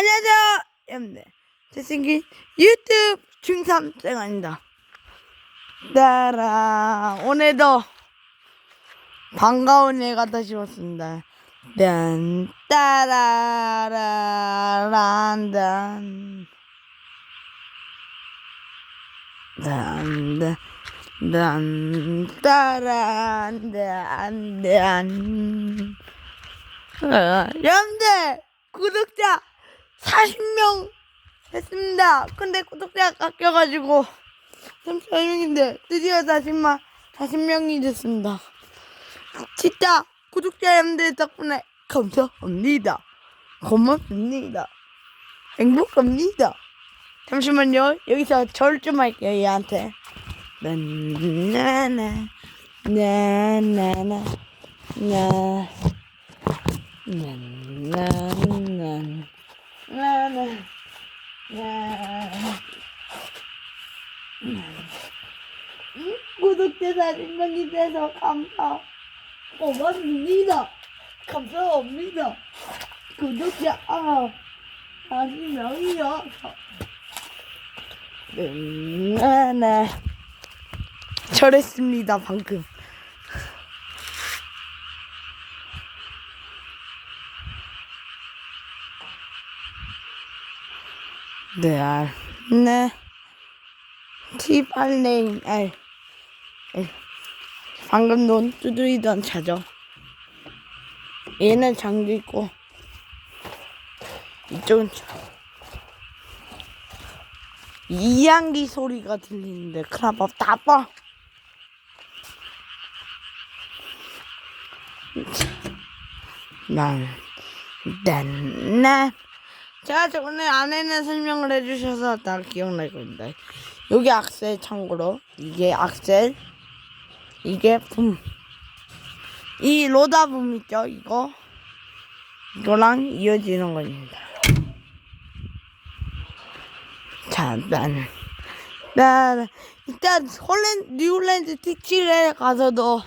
안녕하세요. 여러분들 잘생긴 유튜브 중3생아입니다. 따라 오늘도 반가운 애가 다시 왔습니다. 딴 따라라란단 딴딴 딴 따라란단 어, 여러분들 구독자 40명 됐습니다. 근데 구독자가 깎여가지고 34명인데 드디어 40만 40명이 됐습니다. 진짜 구독자 여러분들 덕분에 감사합니다. 고맙습니다. 행복합니다. 잠시만요. 여기서 절 좀 할게요. 얘한테. 나나나 나나나 나 나나나 나나 구독자 40명이 돼서 감사 고맙습니다. 감사합니다. 구독자 아 40명이요. 나나 절했습니다 방금. 네, 알, 네. 티발레인, 알, 알. 방금 논 두드리던 차죠. 얘는 장도 있고, 이쪽은 차. 이양기 소리가 들리는데, 크라밥 따빠. 난, 난, 난. 제가 저번에 안에는 설명을 해주셔서 다 기억날 겁니다. 여기 악셀 참고로 이게 악셀 이게 붐. 이 로다 붐 있죠? 이거 이거랑 이어지는 겁니다. 자, 난, 난 일단 홀랜드 뉴홀랜드 티치에 가서도